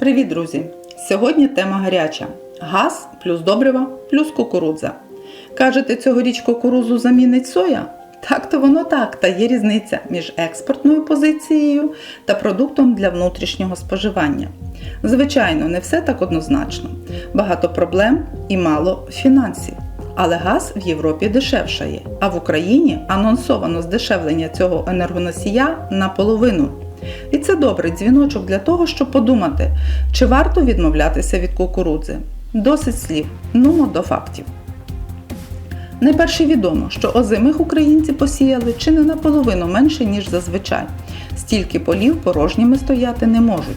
Привіт, друзі! Сьогодні тема гаряча: газ плюс добрива плюс кукурудза. Кажете, цьогоріч кукурудзу замінить соя? Так то воно так, та є різниця між експортною позицією та продуктом для внутрішнього споживання. Звичайно, не все так однозначно. Багато проблем і мало фінансів. Але газ в Європі дешевшає, а в Україні анонсовано здешевлення цього енергоносія наполовину. І це добрий дзвіночок для того, щоб подумати, чи варто відмовлятися від кукурудзи. Досить слів, нумо до фактів. Найперше відомо, що озимих українці посіяли чи не наполовину менше, ніж зазвичай. Стільки полів порожніми стояти не можуть.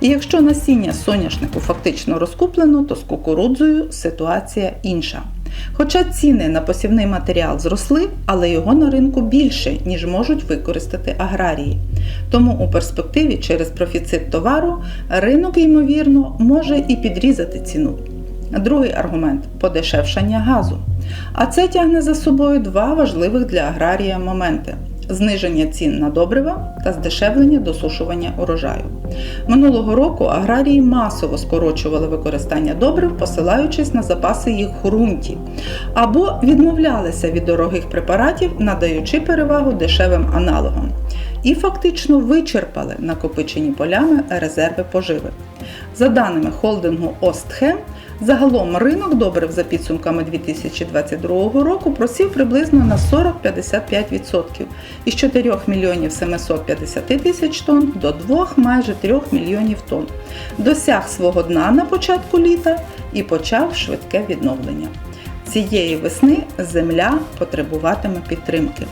І якщо насіння соняшнику фактично розкуплено, то з кукурудзою ситуація інша. Хоча ціни на посівний матеріал зросли, але його на ринку більше, ніж можуть використати аграрії. Тому у перспективі через профіцит товару ринок, ймовірно, може і підрізати ціну. Другий аргумент подешевшання газу. А це тягне за собою два важливих для аграрія моменти. Зниження цін на добрива та здешевлення досушування урожаю. Минулого року аграрії масово скорочували використання добрив, посилаючись на запаси їх в ґрунті, або відмовлялися від дорогих препаратів, надаючи перевагу дешевим аналогам. І фактично вичерпали накопичені полями резерви поживи. За даними холдингу Остхем, Загалом ринок добрив за підсумками 2022 року просів приблизно на 40-55% із 4 мільйонів 750 тисяч тонн до 2 майже 3 мільйонів тонн. Досяг свого дна на початку літа і почав швидке відновлення. Цієї весни земля потребуватиме підтримки.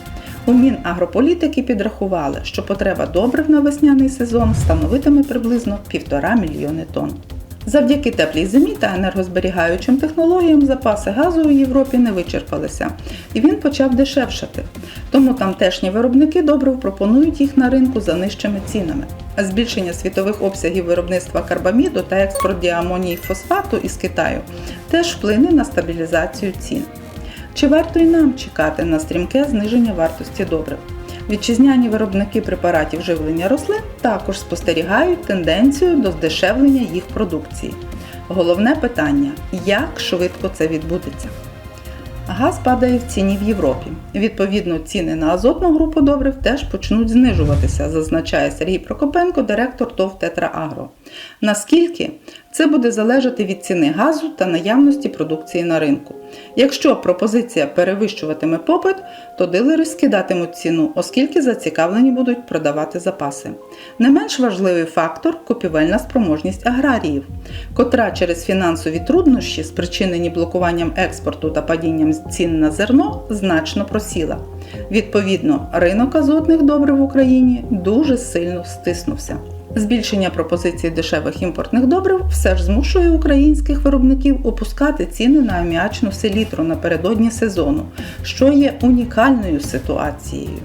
У Мінагрополітики підрахували, що потреба добрив на весняний сезон становитиме приблизно 1,5 мільйони тонн. Завдяки теплій зимі та енергозберігаючим технологіям запаси газу у Європі не вичерпалися, і він почав дешевшати. Тому тамтешні виробники добрив пропонують їх на ринку за нижчими цінами. Збільшення світових обсягів виробництва карбаміду та експорт діамонії фосфату із Китаю теж вплине на стабілізацію цін. Чи варто й нам чекати на стрімке зниження вартості добрив? Вітчизняні виробники препаратів живлення рослин також спостерігають тенденцію до здешевлення їх продукції. Головне питання як швидко це відбудеться? Газ падає в ціні в Європі. Відповідно, ціни на азотну групу добрив теж почнуть знижуватися, зазначає Сергій Прокопенко, директор ТОВ Тетраагро. Наскільки це буде залежати від ціни газу та наявності продукції на ринку. Якщо пропозиція перевищуватиме попит, то дилери скидатимуть ціну, оскільки зацікавлені будуть продавати запаси. Не менш важливий фактор купівельна спроможність аграріїв, котра через фінансові труднощі, спричинені блокуванням експорту та падінням цін на зерно, значно просіла. Відповідно, ринок азотних добрив в Україні дуже сильно стиснувся. Збільшення пропозиції дешевих імпортних добрив все ж змушує українських виробників опускати ціни на аміачну селітру напередодні сезону, що є унікальною ситуацією.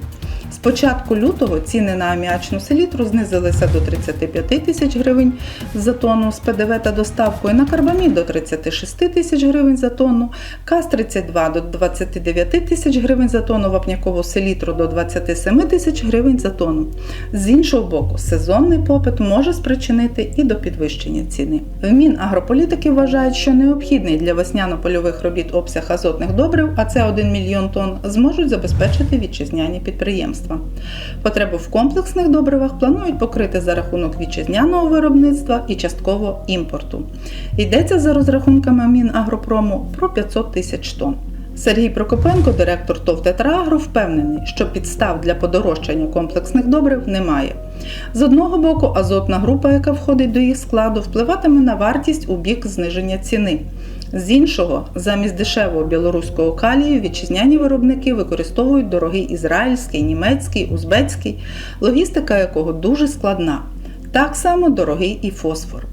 Початку лютого ціни на аміачну селітру знизилися до 35 тисяч гривень за тонну з ПДВ та доставкою, на карбамід до 36 тисяч гривень за тонну, КАЗ-32 до 29 тисяч гривень за тонну, вапнякову селітру до 27 тисяч гривень за тонну. З іншого боку, сезонний попит може спричинити і до підвищення ціни. В Мінагрополітики вважають, що необхідний для весняно-польових робіт обсяг азотних добрив, а це 1 мільйон тонн, зможуть забезпечити вітчизняні підприємства виробництва. Потребу в комплексних добривах планують покрити за рахунок вітчизняного виробництва і частково імпорту. Йдеться за розрахунками Мінагропрому про 500 тисяч тонн. Сергій Прокопенко, директор ТОВ «Тетраагро», впевнений, що підстав для подорожчання комплексних добрив немає. З одного боку, азотна група, яка входить до їх складу, впливатиме на вартість у бік зниження ціни. З іншого, замість дешевого білоруського калію вітчизняні виробники використовують дорогий ізраїльський, німецький, узбецький, логістика якого дуже складна. Так само дорогий і фосфор.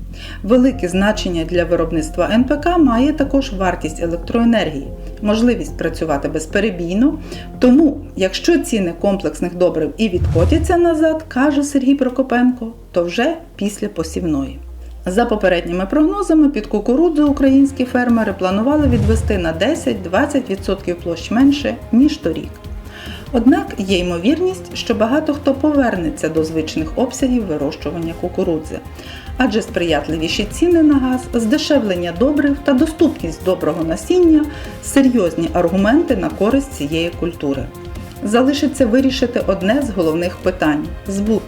Велике значення для виробництва НПК має також вартість електроенергії, можливість працювати безперебійно. Тому, якщо ціни комплексних добрив і відкотяться назад, каже Сергій Прокопенко, то вже після посівної. За попередніми прогнозами, під кукурудзу українські фермери планували відвести на 10-20% площ менше, ніж торік. Однак є ймовірність, що багато хто повернеться до звичних обсягів вирощування кукурудзи, адже сприятливіші ціни на газ, здешевлення добрив та доступність доброго насіння серйозні аргументи на користь цієї культури. Залишиться вирішити одне з головних питань збут.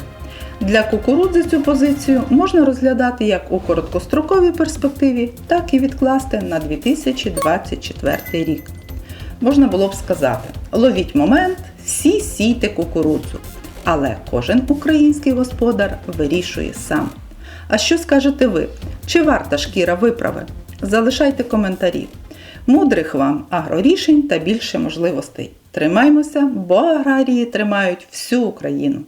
Для кукурудзи цю позицію можна розглядати як у короткостроковій перспективі, так і відкласти на 2024 рік. Можна було б сказати: ловіть момент, всі сійте кукурудзу. Але кожен український господар вирішує сам. А що скажете ви? Чи варта шкіра виправи? Залишайте коментарі. Мудрих вам агрорішень та більше можливостей. Тримаймося, бо аграрії тримають всю Україну.